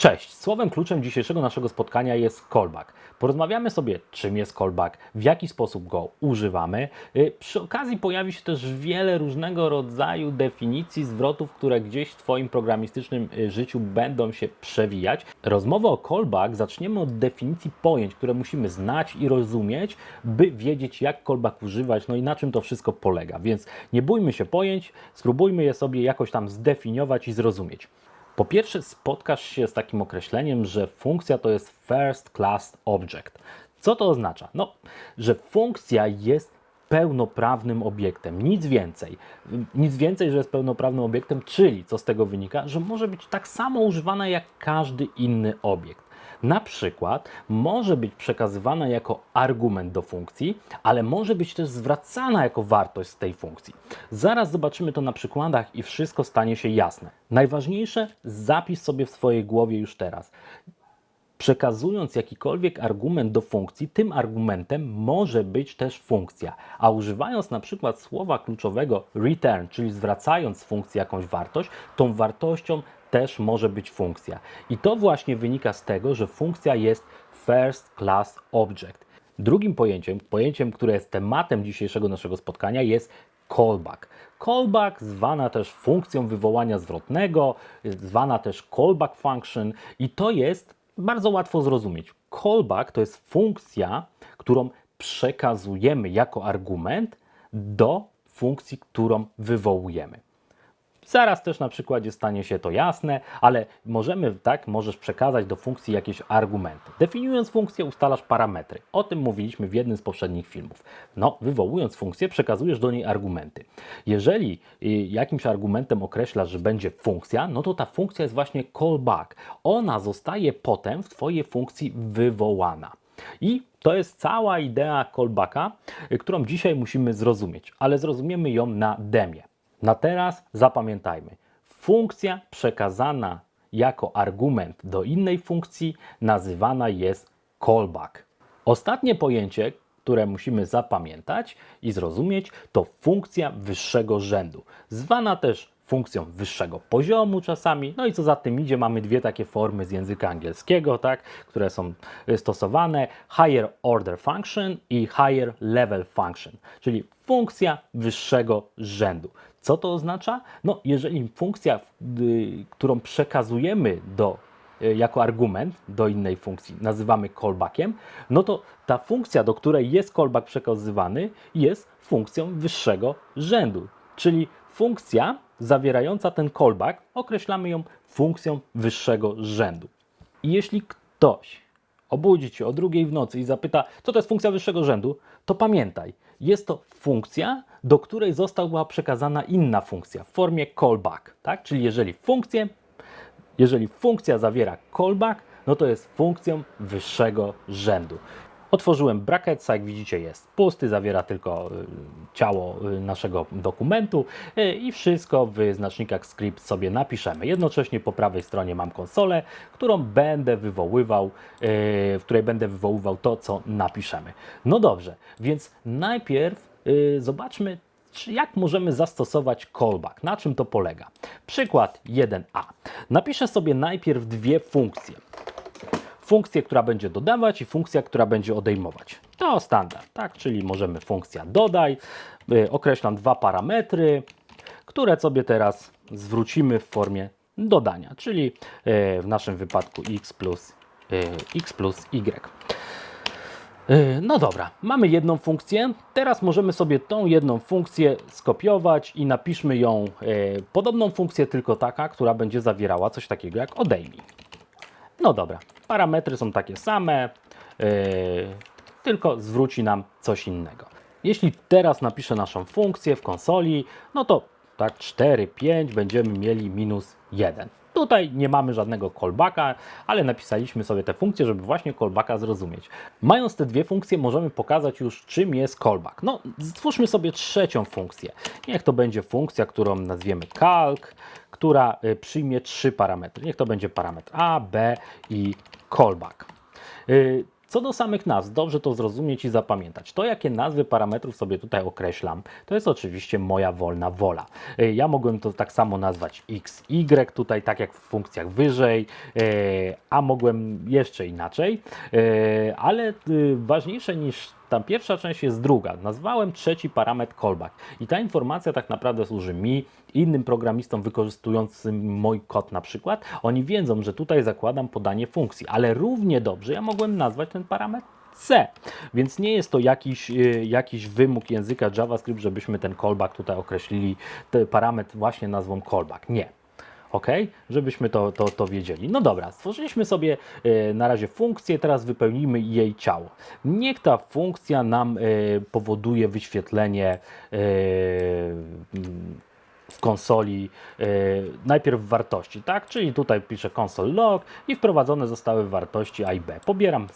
Cześć! Słowem kluczem dzisiejszego naszego spotkania jest callback. Porozmawiamy sobie, czym jest callback, w jaki sposób go używamy. Y, Przy okazji pojawi się też wiele różnego rodzaju definicji zwrotów, które gdzieś w Twoim programistycznym y, życiu będą się przewijać. Rozmowę o callback zaczniemy od definicji pojęć, które musimy znać i rozumieć, by wiedzieć, jak callback używać, no i na czym to wszystko polega. Więc nie bójmy się pojęć, spróbujmy je sobie jakoś tam zdefiniować i zrozumieć. Po pierwsze, spotkasz się z takim określeniem, że funkcja to jest first class object. Co to oznacza? No, że funkcja jest pełnoprawnym obiektem, nic więcej. Nic więcej, że jest pełnoprawnym obiektem, czyli co z tego wynika, że może być tak samo używana jak każdy inny obiekt. Na przykład może być przekazywana jako argument do funkcji, ale może być też zwracana jako wartość z tej funkcji. Zaraz zobaczymy to na przykładach i wszystko stanie się jasne. Najważniejsze, zapisz sobie w swojej głowie już teraz. Przekazując jakikolwiek argument do funkcji, tym argumentem może być też funkcja. A używając na przykład słowa kluczowego return, czyli zwracając funkcji jakąś wartość, tą wartością też może być funkcja. I to właśnie wynika z tego, że funkcja jest first class object. Drugim pojęciem, pojęciem, które jest tematem dzisiejszego naszego spotkania, jest callback. Callback, zwana też funkcją wywołania zwrotnego, zwana też callback function, i to jest bardzo łatwo zrozumieć. Callback to jest funkcja, którą przekazujemy jako argument do funkcji, którą wywołujemy. Zaraz też na przykładzie stanie się to jasne, ale możemy, tak, możesz przekazać do funkcji jakieś argumenty. Definiując funkcję, ustalasz parametry. O tym mówiliśmy w jednym z poprzednich filmów. No, wywołując funkcję, przekazujesz do niej argumenty. Jeżeli y, jakimś argumentem określasz, że będzie funkcja, no to ta funkcja jest właśnie callback. Ona zostaje potem w Twojej funkcji wywołana. I to jest cała idea callbacka, y, którą dzisiaj musimy zrozumieć, ale zrozumiemy ją na demie. Na teraz zapamiętajmy. Funkcja przekazana jako argument do innej funkcji nazywana jest callback. Ostatnie pojęcie, które musimy zapamiętać i zrozumieć, to funkcja wyższego rzędu, zwana też funkcją wyższego poziomu czasami. No i co za tym idzie, mamy dwie takie formy z języka angielskiego, tak, które są y, stosowane: higher order function i higher level function, czyli funkcja wyższego rzędu. Co to oznacza? No, jeżeli funkcja, y, którą przekazujemy do y, jako argument do innej funkcji nazywamy callbackiem, no to ta funkcja, do której jest callback przekazywany, jest funkcją wyższego rzędu. Czyli funkcja zawierająca ten callback, określamy ją funkcją wyższego rzędu. I jeśli ktoś obudzi cię o drugiej w nocy i zapyta, co to jest funkcja wyższego rzędu, to pamiętaj, jest to funkcja, do której została przekazana inna funkcja w formie callback. Tak? Czyli jeżeli funkcję jeżeli funkcja zawiera callback, no to jest funkcją wyższego rzędu. Otworzyłem bracketsa, jak widzicie jest pusty, zawiera tylko y, ciało y, naszego dokumentu y, i wszystko w znacznikach script sobie napiszemy. Jednocześnie po prawej stronie mam konsolę, którą będę wywoływał, w której będę wywoływał to, co napiszemy. No dobrze, więc najpierw zobaczmy, czy jak możemy zastosować callback? Na czym to polega? Przykład 1a. Napiszę sobie najpierw dwie funkcje. Funkcję, która będzie dodawać i funkcja, która będzie odejmować. To standard, tak? Czyli możemy funkcja dodaj, y, określam dwa parametry, które sobie teraz zwrócimy w formie dodania, czyli y, w naszym wypadku x plus, y, x plus y. No dobra, mamy jedną funkcję. Teraz możemy sobie tą jedną funkcję skopiować i napiszmy ją podobną funkcję, tylko taka, która będzie zawierała coś takiego jak odejmij. No dobra, parametry są takie same, yy, tylko zwróci nam coś innego. Jeśli teraz napiszę naszą funkcję w konsoli, no to tak 4, 5 będziemy mieli minus 1. Tutaj nie mamy żadnego callbacka, ale napisaliśmy sobie te funkcje, żeby właśnie callbacka zrozumieć. Mając te dwie funkcje, możemy pokazać już, czym jest callback. No, stwórzmy sobie trzecią funkcję. Niech to będzie funkcja, którą nazwiemy calc, która y, przyjmie trzy parametry. Niech to będzie parametr A, B i callback. Y, Co do samych nazw, dobrze to zrozumieć i zapamiętać. To, jakie nazwy parametrów sobie tutaj określam, to jest oczywiście moja wolna wola. E, Ja mogłem to tak samo nazwać x, y, tutaj tak jak w funkcjach wyżej, a mogłem jeszcze inaczej, ale y, ważniejsze niż ta pierwsza część jest druga. Nazwałem trzeci parametr callback i ta informacja tak naprawdę służy mi, innym programistom wykorzystującym mój kod na przykład. Oni wiedzą, że tutaj zakładam podanie funkcji, ale równie dobrze ja mogłem nazwać ten parametr C. Więc nie jest to jakiś, y, jakiś wymóg języka JavaScript, żebyśmy ten callback tutaj określili, ten parametr właśnie nazwą callback. Nie. Ok, żebyśmy to, to, to wiedzieli. No dobra, stworzyliśmy sobie e, na razie funkcję, teraz wypełnimy jej ciało. Niech ta funkcja nam e, powoduje wyświetlenie e, w konsoli e, najpierw wartości, tak? Czyli tutaj piszę console log i wprowadzone zostały wartości A i B. Pobieram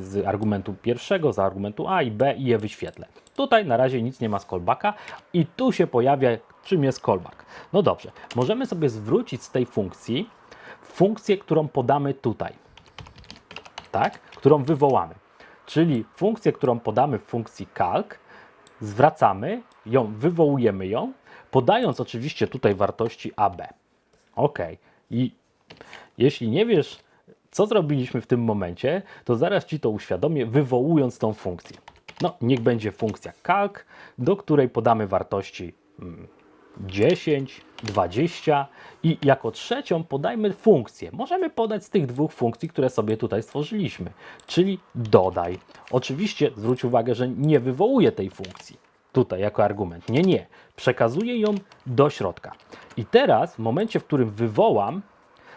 z, argumentu pierwszego, z argumentu A i B i je wyświetlę. Tutaj na razie nic nie ma z callbacka i tu się pojawia, czym jest callback. No dobrze, możemy sobie zwrócić z tej funkcji funkcję, którą podamy tutaj, tak? Którą wywołamy. Czyli funkcję, którą podamy w funkcji calc, zwracamy ją, wywołujemy ją, podając oczywiście tutaj wartości AB. Ok. I jeśli nie wiesz, co zrobiliśmy w tym momencie, to zaraz Ci to uświadomię, wywołując tą funkcję. No, niech będzie funkcja calc, do której podamy wartości mm, 10, 20 i jako trzecią podajmy funkcję. Możemy podać z tych dwóch funkcji, które sobie tutaj stworzyliśmy, czyli dodaj. Oczywiście zwróć uwagę, że nie wywołuję tej funkcji tutaj jako argument. Nie, nie. Przekazuję ją do środka. I teraz w momencie, w którym wywołam,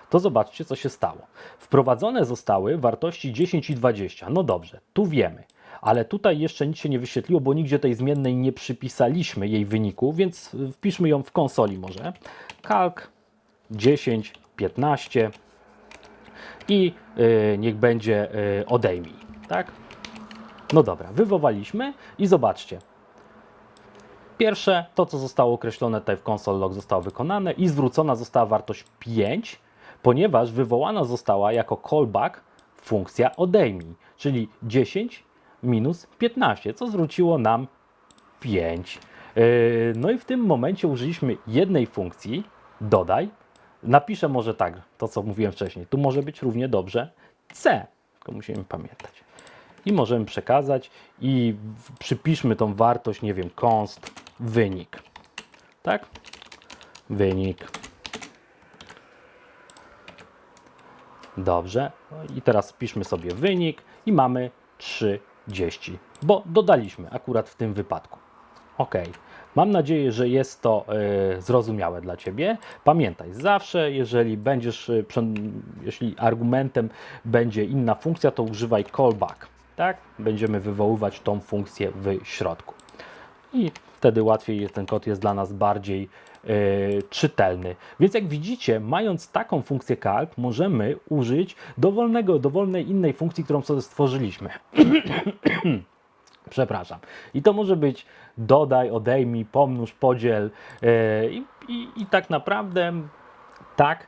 to zobaczcie, co się stało. Wprowadzone zostały wartości 10 i 20. No dobrze, tu wiemy. Ale tutaj jeszcze nic się nie wyświetliło, bo nigdzie tej zmiennej nie przypisaliśmy jej wyniku, więc wpiszmy ją w konsoli może. Calc 10, 15 i yy, niech będzie yy, odejmij. Tak? No dobra, wywołaliśmy i zobaczcie. Pierwsze, to co zostało określone tutaj w console log zostało wykonane i zwrócona została wartość 5, ponieważ wywołana została jako callback funkcja odejmij, czyli 10 minus 15, co zwróciło nam 5. Yy, No i w tym momencie użyliśmy jednej funkcji, dodaj. Napiszę może tak, to co mówiłem wcześniej. Tu może być równie dobrze C, tylko musimy pamiętać. I możemy przekazać i przypiszmy tą wartość, nie wiem, const wynik. Tak? Wynik. Dobrze. No I teraz piszmy sobie wynik i mamy 30, bo dodaliśmy akurat w tym wypadku. Ok. Mam nadzieję, że jest to e, zrozumiałe dla Ciebie. Pamiętaj, zawsze jeżeli będziesz, e, jeśli argumentem będzie inna funkcja, to używaj callback. Tak? Będziemy wywoływać tą funkcję w środku. I wtedy łatwiej ten kod jest dla nas bardziej e, czytelny. Więc jak widzicie, mając taką funkcję calc, możemy użyć dowolnego, dowolnej innej funkcji, którą sobie stworzyliśmy. Przepraszam. I to może być dodaj, odejmij, pomnóż, podziel. e, I, i, tak naprawdę tak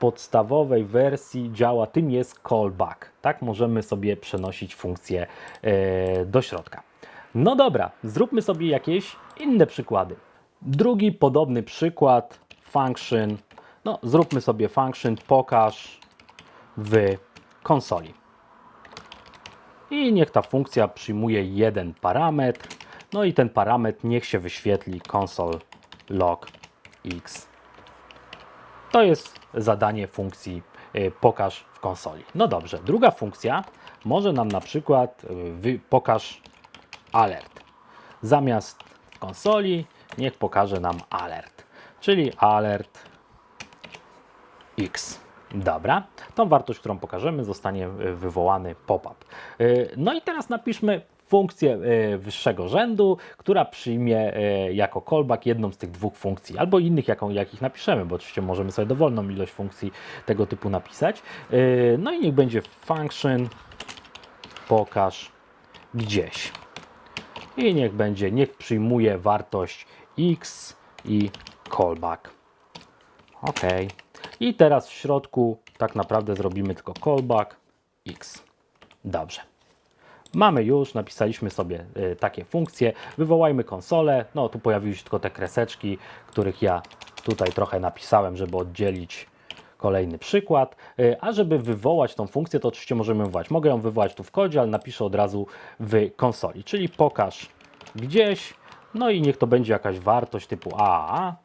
podstawowej wersji działa, tym jest callback. Tak możemy sobie przenosić funkcję e, do środka. No dobra, zróbmy sobie jakieś inne przykłady. Drugi podobny przykład, function. No, zróbmy sobie function, pokaż w konsoli. I niech ta funkcja przyjmuje jeden parametr. No i ten parametr niech się wyświetli console log x. To jest zadanie funkcji y, pokaż w konsoli. No dobrze, druga funkcja może nam na przykład y, pokaż alert. Zamiast konsoli niech pokaże nam alert, czyli alert x. Dobra, tą wartość, którą pokażemy, zostanie wywołany pop-up. Y, No i teraz napiszmy funkcję y, wyższego rzędu, która przyjmie y, jako callback jedną z tych dwóch funkcji, albo innych, jakich napiszemy, bo oczywiście możemy sobie dowolną ilość funkcji tego typu napisać. No i niech będzie function pokaż gdzieś. I niech będzie, niech przyjmuje wartość x i callback. OK. I teraz w środku tak naprawdę zrobimy tylko callback x. Dobrze. Mamy już, napisaliśmy sobie y, takie funkcje. Wywołajmy konsolę. No tu pojawiły się tylko te kreseczki, których ja tutaj trochę napisałem, żeby oddzielić kolejny przykład. Y, A żeby wywołać tą funkcję, to oczywiście możemy wywołać. Mogę ją wywołać tu w kodzie, ale napiszę od razu w konsoli. Czyli pokaż gdzieś, no i niech to będzie jakaś wartość typu AAA,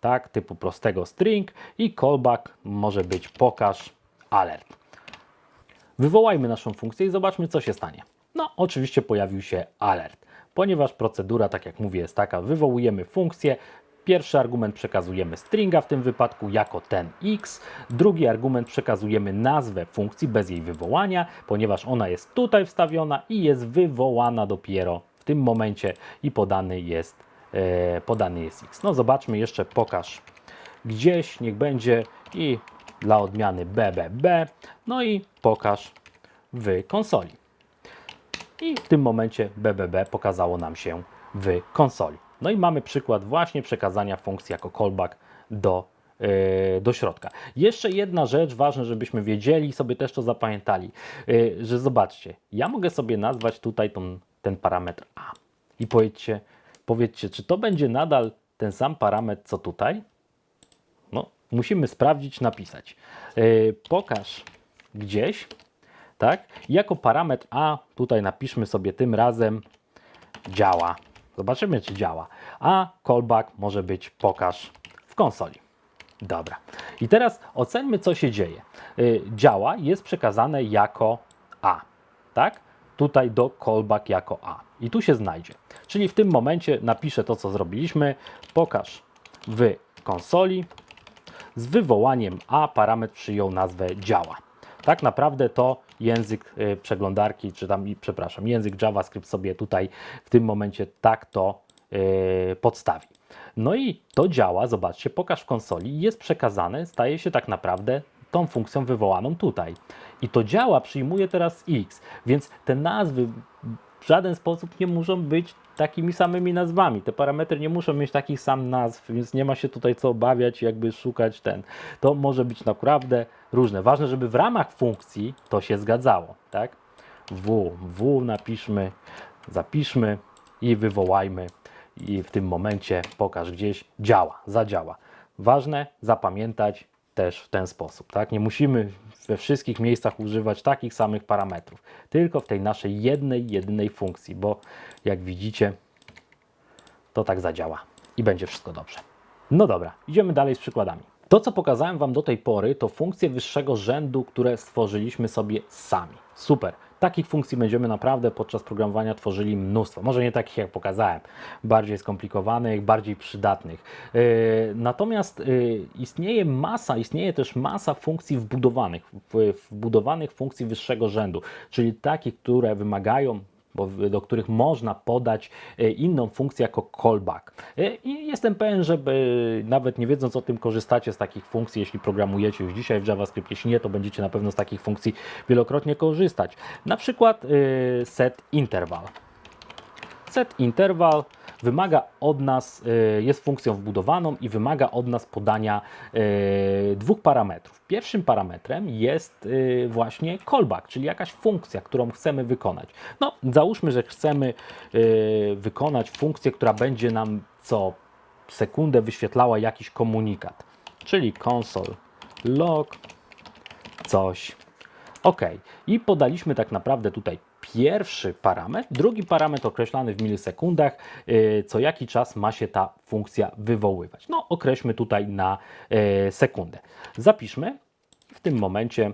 tak, typu prostego string i callback może być pokaż alert. Wywołajmy naszą funkcję i zobaczmy, co się stanie. No, oczywiście pojawił się alert, ponieważ procedura, tak jak mówię, jest taka: wywołujemy funkcję. Pierwszy argument przekazujemy stringa w tym wypadku jako ten x, drugi argument przekazujemy nazwę funkcji bez jej wywołania, ponieważ ona jest tutaj wstawiona i jest wywołana dopiero w tym momencie i podany jest, e, podany jest x. No zobaczmy jeszcze, pokaż gdzieś, niech będzie i dla odmiany BBB, no i pokaż w konsoli. I w tym momencie BBB pokazało nam się w konsoli. No i mamy przykład właśnie przekazania funkcji jako callback do, yy, do środka. Jeszcze jedna rzecz, ważne, żebyśmy wiedzieli, sobie też to zapamiętali, yy, że zobaczcie, ja mogę sobie nazwać tutaj tą, ten parametr A i powiedzcie, powiedzcie, czy to będzie nadal ten sam parametr, co tutaj? No, musimy sprawdzić, napisać. Yy, pokaż gdzieś, tak? Jako parametr A tutaj napiszmy sobie tym razem działa. Zobaczymy, czy działa. A callback może być pokaż w konsoli. Dobra. I teraz oceńmy, co się dzieje. Y, Działa jest przekazane jako A, tak? Tutaj do callback jako A. I tu się znajdzie. Czyli w tym momencie napiszę to, co zrobiliśmy. Pokaż w konsoli. Z wywołaniem A parametr przyjął nazwę działa. Tak naprawdę to język y, przeglądarki, czy tam, przepraszam, język JavaScript sobie tutaj w tym momencie tak to y, podstawi. No i to działa, zobaczcie, pokaż w konsoli, jest przekazane, staje się tak naprawdę tą funkcją wywołaną tutaj. I to działa, przyjmuje teraz x, więc te nazwy w żaden sposób nie muszą być takimi samymi nazwami. Te parametry nie muszą mieć takich sam nazw, więc nie ma się tutaj co obawiać, jakby szukać ten. To może być naprawdę różne. Ważne, żeby w ramach funkcji to się zgadzało, tak? W, w napiszmy, zapiszmy i wywołajmy i w tym momencie pokaż gdzieś działa, zadziała. Ważne zapamiętać też w ten sposób, tak? Nie musimy we wszystkich miejscach używać takich samych parametrów, tylko w tej naszej jednej, jedynej funkcji, bo jak widzicie, to tak zadziała i będzie wszystko dobrze. No dobra, idziemy dalej z przykładami. To, co pokazałem Wam do tej pory, to funkcje wyższego rzędu, które stworzyliśmy sobie sami. Super. Takich funkcji będziemy naprawdę podczas programowania tworzyli mnóstwo. Może nie takich, jak pokazałem, bardziej skomplikowanych, bardziej przydatnych. Yy, natomiast yy, istnieje masa, istnieje też masa funkcji wbudowanych, wbudowanych funkcji wyższego rzędu, czyli takich, które wymagają do których można podać e, inną funkcję jako callback. E, I jestem pewien, że nawet nie wiedząc o tym, korzystacie z takich funkcji, jeśli programujecie już dzisiaj w JavaScript. Jeśli nie, to będziecie na pewno z takich funkcji wielokrotnie korzystać. Na przykład e, set interval. Set interval wymaga od nas, y, jest funkcją wbudowaną i wymaga od nas podania y, dwóch parametrów. Pierwszym parametrem jest y, właśnie callback, czyli jakaś funkcja, którą chcemy wykonać. No, załóżmy, że chcemy wykonać funkcję, która będzie nam co sekundę wyświetlała jakiś komunikat, czyli console log coś. OK. I podaliśmy tak naprawdę tutaj pierwszy parametr, drugi parametr określany w milisekundach, yy, co jaki czas ma się ta funkcja wywoływać. No, określmy tutaj na yy, sekundę. Zapiszmy. W tym momencie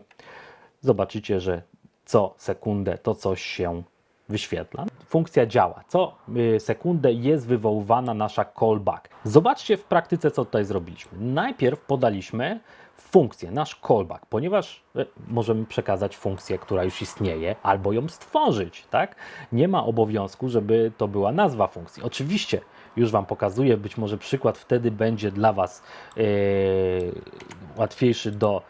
zobaczycie, że co sekundę to coś się wyświetla. Funkcja działa. Co y, sekundę jest wywoływana nasza callback. Zobaczcie w praktyce, co tutaj zrobiliśmy. Najpierw podaliśmy funkcję, nasz callback, ponieważ y, możemy przekazać funkcję, która już istnieje, albo ją stworzyć, tak? Nie ma obowiązku, żeby to była nazwa funkcji. Oczywiście już Wam pokazuję, być może przykład wtedy będzie dla Was y, łatwiejszy do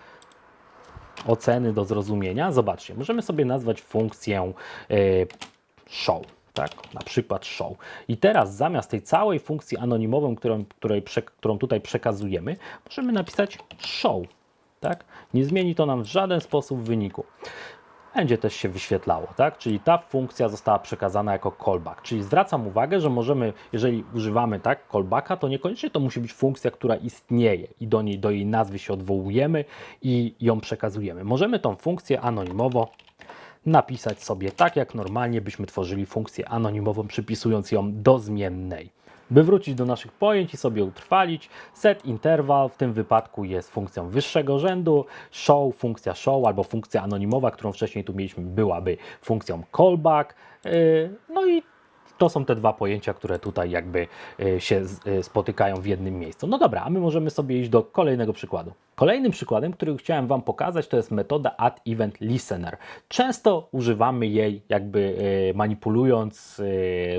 oceny do zrozumienia. Zobaczcie, możemy sobie nazwać funkcję e, show. Tak, na przykład show. I teraz zamiast tej całej funkcji anonimową, którą, której którą tutaj przekazujemy, możemy napisać show. Tak? Nie zmieni to nam w żaden sposób wyniku. będzie też się wyświetlało, tak? Czyli ta funkcja została przekazana jako callback. Czyli zwracam uwagę, że możemy, jeżeli używamy tak callbacka, to niekoniecznie to musi być funkcja, która istnieje i do niej, do jej nazwy się odwołujemy i ją przekazujemy. Możemy tą funkcję anonimowo napisać sobie tak, jak normalnie byśmy tworzyli funkcję anonimową, przypisując ją do zmiennej. By wrócić do naszych pojęć i sobie utrwalić, set interval w tym wypadku jest funkcją wyższego rzędu, show, funkcja show albo funkcja anonimowa, którą wcześniej tu mieliśmy, byłaby funkcją callback. Yy, No i to są te dwa pojęcia, które tutaj jakby y, się y, spotykają w jednym miejscu. No dobra, a my możemy sobie iść do kolejnego przykładu. Kolejnym przykładem, który chciałem Wam pokazać, to jest metoda add event listener. Często używamy jej jakby y, manipulując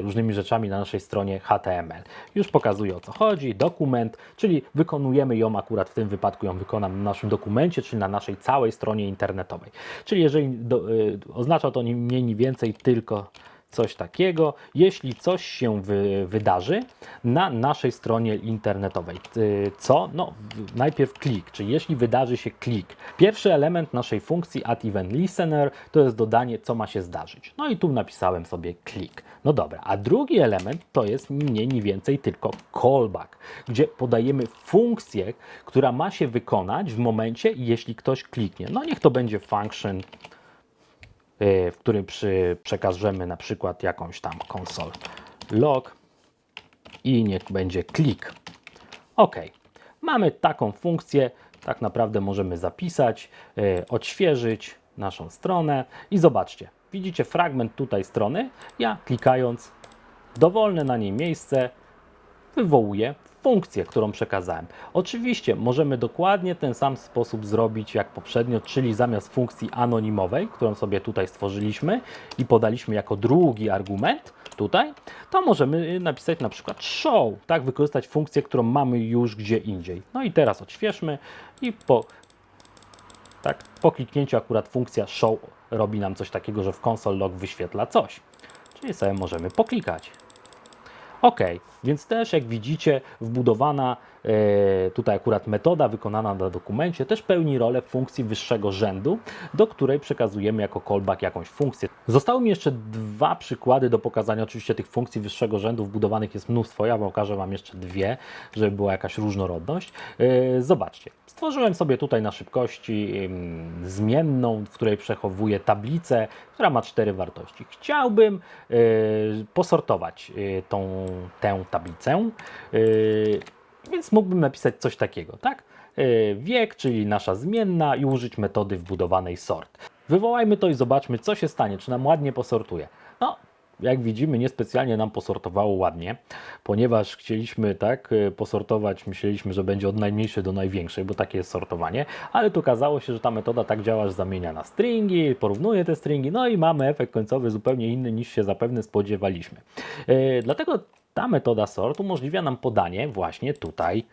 różnymi rzeczami na naszej stronie HTML. Już pokazuję o co chodzi. Dokument, czyli wykonujemy ją akurat w tym wypadku ją wykonam na naszym dokumencie, czyli na naszej całej stronie internetowej. Czyli jeżeli do, oznacza to nie mniej ni więcej tylko coś takiego, jeśli coś się wy, wydarzy na naszej stronie internetowej. Co? No, najpierw klik, czyli jeśli wydarzy się klik. Pierwszy element naszej funkcji add event listener to jest dodanie, co ma się zdarzyć. No i tu napisałem sobie klik. No dobra, a drugi element to jest ni mniej, ni więcej tylko callback, gdzie podajemy funkcję, która ma się wykonać w momencie, jeśli ktoś kliknie. No niech to będzie function w którym przy, przekażemy na przykład jakąś tam console log i niech będzie klik. OK. Mamy taką funkcję, tak naprawdę możemy zapisać, y, odświeżyć naszą stronę i zobaczcie, widzicie fragment tutaj strony, ja klikając dowolne na niej miejsce wywołuje funkcję, którą przekazałem. Oczywiście możemy dokładnie ten sam sposób zrobić jak poprzednio, czyli zamiast funkcji anonimowej, którą sobie tutaj stworzyliśmy i podaliśmy jako drugi argument tutaj, to możemy napisać na przykład show, tak, wykorzystać funkcję, którą mamy już gdzie indziej. No i teraz odświeżmy i po, tak, po kliknięciu akurat funkcja show robi nam coś takiego, że w console log wyświetla coś. Czyli sobie możemy poklikać. Ok, więc też jak widzicie, wbudowana e, tutaj akurat metoda wykonana na dokumencie też pełni rolę funkcji wyższego rzędu, do której przekazujemy jako callback jakąś funkcję. Zostały mi jeszcze dwa przykłady do pokazania. Oczywiście tych funkcji wyższego rzędu wbudowanych jest mnóstwo. Ja pokażę Wam jeszcze dwie, żeby była jakaś różnorodność. E, zobaczcie, stworzyłem sobie tutaj na szybkości zmienną, w której przechowuję tablicę, która ma cztery wartości. Chciałbym e, posortować tą, tę tablicę, e, więc mógłbym napisać coś takiego, tak? E, Wiek, czyli nasza zmienna i użyć metody wbudowanej sort. Wywołajmy to i zobaczmy, co się stanie, czy nam ładnie posortuje. No, jak widzimy, niespecjalnie nam posortowało ładnie, ponieważ chcieliśmy tak e, posortować, myśleliśmy, że będzie od najmniejszej do największej, bo takie jest sortowanie, ale tu okazało się, że ta metoda tak działa, że zamienia na stringi, porównuje te stringi, no i mamy efekt końcowy zupełnie inny niż się zapewne spodziewaliśmy. E, Dlatego ta metoda sort umożliwia nam podanie właśnie tutaj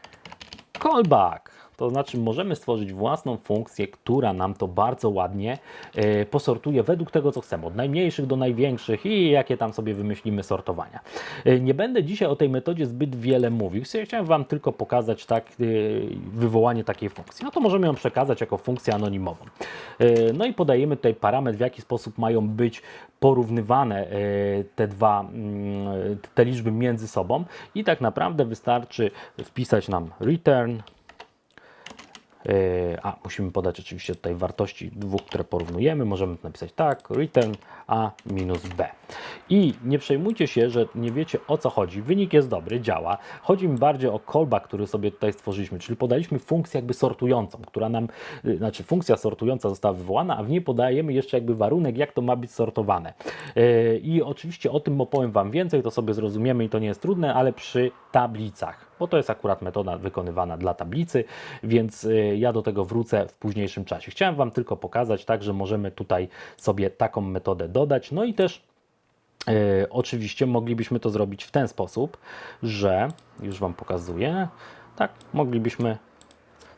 callback. To znaczy możemy stworzyć własną funkcję, która nam to bardzo ładnie e, posortuje według tego, co chcemy, od najmniejszych do największych i jakie tam sobie wymyślimy sortowania. E, nie będę dzisiaj o tej metodzie zbyt wiele mówił, chciałem Wam tylko pokazać tak, e, wywołanie takiej funkcji. No to możemy ją przekazać jako funkcję anonimową. No i podajemy tutaj parametr, w jaki sposób mają być porównywane te dwa, mm, te liczby między sobą i tak naprawdę wystarczy wpisać nam return A, musimy podać oczywiście tutaj wartości dwóch, które porównujemy. Możemy napisać tak, return a minus b. I nie przejmujcie się, że nie wiecie o co chodzi. Wynik jest dobry, działa. Chodzi mi bardziej o callback, który sobie tutaj stworzyliśmy, czyli podaliśmy funkcję jakby sortującą, która nam, yy, znaczy funkcja sortująca została wywołana, a w niej podajemy jeszcze jakby warunek, jak to ma być sortowane. Yy, I oczywiście o tym opowiem Wam więcej, to sobie zrozumiemy i to nie jest trudne, ale przy tablicach bo to jest akurat metoda wykonywana dla tablicy, więc y, ja do tego wrócę w późniejszym czasie. Chciałem Wam tylko pokazać, tak, że możemy tutaj sobie taką metodę dodać, no i też y, oczywiście moglibyśmy to zrobić w ten sposób, że już Wam pokazuję, tak, moglibyśmy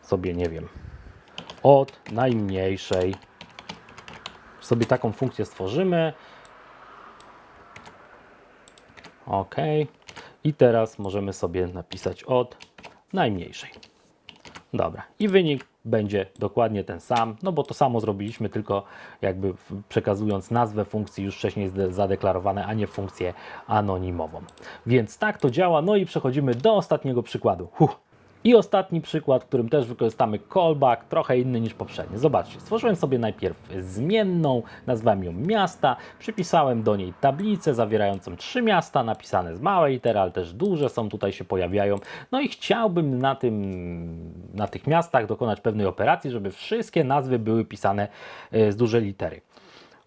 sobie, nie wiem, od najmniejszej sobie taką funkcję stworzymy. OK. I teraz możemy sobie napisać od najmniejszej. Dobra. I wynik będzie dokładnie ten sam, no bo to samo zrobiliśmy, tylko jakby przekazując nazwę funkcji już wcześniej zadeklarowane, a nie funkcję anonimową. Więc tak to działa. No i przechodzimy do ostatniego przykładu. I ostatni przykład, w którym też wykorzystamy callback, trochę inny niż poprzedni. Zobaczcie, stworzyłem sobie najpierw zmienną, nazwałem ją miasta, przypisałem do niej tablicę zawierającą trzy miasta, napisane z małej litery, ale też duże są, tutaj się pojawiają. No i chciałbym na, tym, na tych miastach dokonać pewnej operacji, żeby wszystkie nazwy były pisane e, z dużej litery.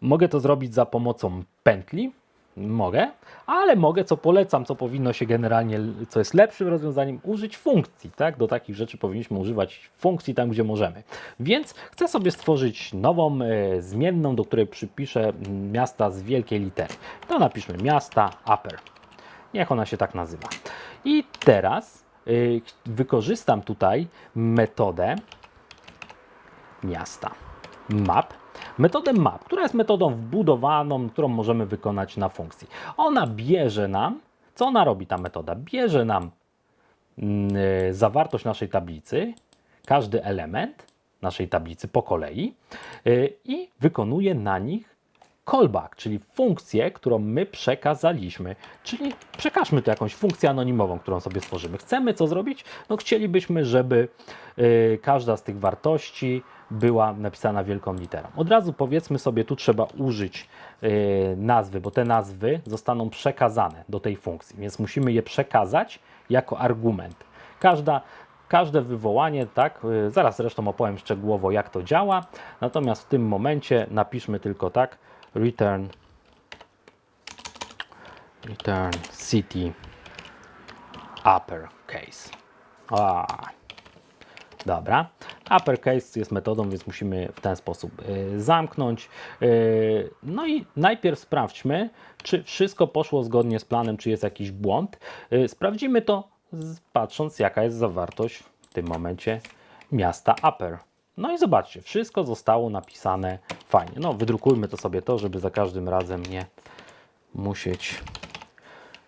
Mogę to zrobić za pomocą pętli, Mogę, ale mogę, co polecam, co powinno się generalnie, co jest lepszym rozwiązaniem, użyć funkcji. Tak? Do takich rzeczy powinniśmy używać funkcji tam, gdzie możemy. Więc chcę sobie stworzyć nową e, zmienną, do której przypiszę mm, miasta z wielkiej litery. To napiszmy miasta upper. Niech ona się tak nazywa. I teraz y, wykorzystam tutaj metodę miasta. Map. Metodę map, która jest metodą wbudowaną, którą możemy wykonać na funkcji. Ona bierze nam, co ona robi ta metoda? Bierze nam mm, y, zawartość naszej tablicy, każdy element naszej tablicy po kolei y, i wykonuje na nich callback, czyli funkcję, którą my przekazaliśmy. Czyli przekażmy tu jakąś funkcję anonimową, którą sobie stworzymy. Chcemy co zrobić? No chcielibyśmy, żeby y, każda z tych wartości była napisana wielką literą. Od razu powiedzmy sobie, tu trzeba użyć y, nazwy, bo te nazwy zostaną przekazane do tej funkcji, więc musimy je przekazać jako argument. Każda Każde wywołanie, tak, y, zaraz zresztą opowiem szczegółowo jak to działa, natomiast w tym momencie napiszmy tylko tak, return return city uppercase. A, dobra. Uppercase jest metodą, więc musimy w ten sposób y, zamknąć. Y, no i najpierw sprawdźmy, czy wszystko poszło zgodnie z planem, czy jest jakiś błąd. Y, sprawdzimy to patrząc, jaka jest zawartość w tym momencie miasta Upper. No i zobaczcie, wszystko zostało napisane fajnie. No, wydrukujmy to sobie to, żeby za każdym razem nie musieć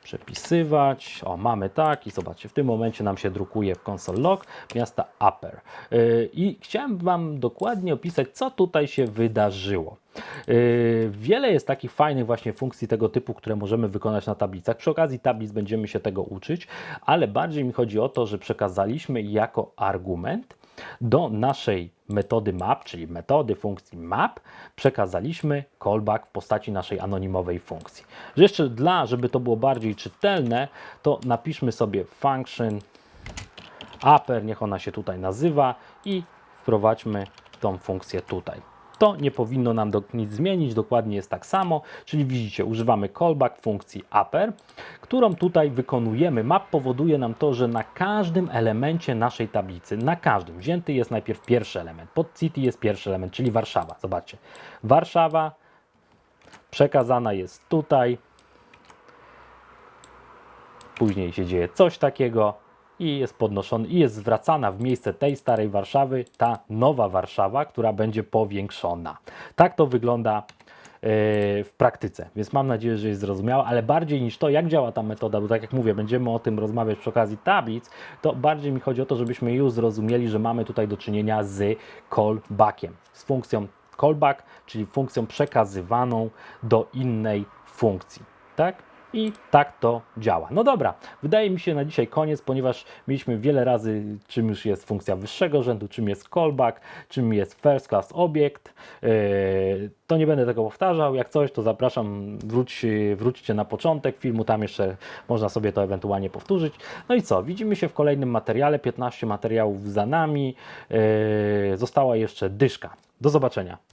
przepisywać. O, mamy tak i zobaczcie, w tym momencie nam się drukuje w console log miasta Upper. Yy, I chciałem Wam dokładnie opisać, co tutaj się wydarzyło. Yy, Wiele jest takich fajnych właśnie funkcji tego typu, które możemy wykonać na tablicach. Przy okazji tablic będziemy się tego uczyć, ale bardziej mi chodzi o to, że przekazaliśmy jako argument do naszej metody map, czyli metody funkcji map, przekazaliśmy callback w postaci naszej anonimowej funkcji. Jeszcze dla, żeby to było bardziej czytelne, to napiszmy sobie function upper, niech ona się tutaj nazywa i wprowadźmy tą funkcję tutaj. To nie powinno nam do, nic zmienić, dokładnie jest tak samo, czyli widzicie, używamy callback funkcji upper, którą tutaj wykonujemy. Map powoduje nam to, że na każdym elemencie naszej tablicy, na każdym, wzięty jest najpierw pierwszy element, pod city jest pierwszy element, czyli Warszawa. Zobaczcie, Warszawa przekazana jest tutaj, Później się dzieje coś takiego i jest podnoszony, i jest zwracana w miejsce tej starej Warszawy ta nowa Warszawa, która będzie powiększona. Tak to wygląda yy, w praktyce, więc mam nadzieję, że jest zrozumiała, ale bardziej niż to, jak działa ta metoda, bo tak jak mówię, będziemy o tym rozmawiać przy okazji tablic, to bardziej mi chodzi o to, żebyśmy już zrozumieli, że mamy tutaj do czynienia z callbackiem, z funkcją callback, czyli funkcją przekazywaną do innej funkcji. Tak? I tak to działa. No dobra, wydaje mi się na dzisiaj koniec, ponieważ mieliśmy wiele razy, czym już jest funkcja wyższego rzędu, czym jest callback, czym jest first class obiekt. Yy, to nie będę tego powtarzał. Jak coś, to zapraszam, wróć, wróćcie na początek filmu, tam jeszcze można sobie to ewentualnie powtórzyć. No i co, widzimy się w kolejnym materiale. 15 materiałów za nami. Yy, została jeszcze dyszka. Do zobaczenia.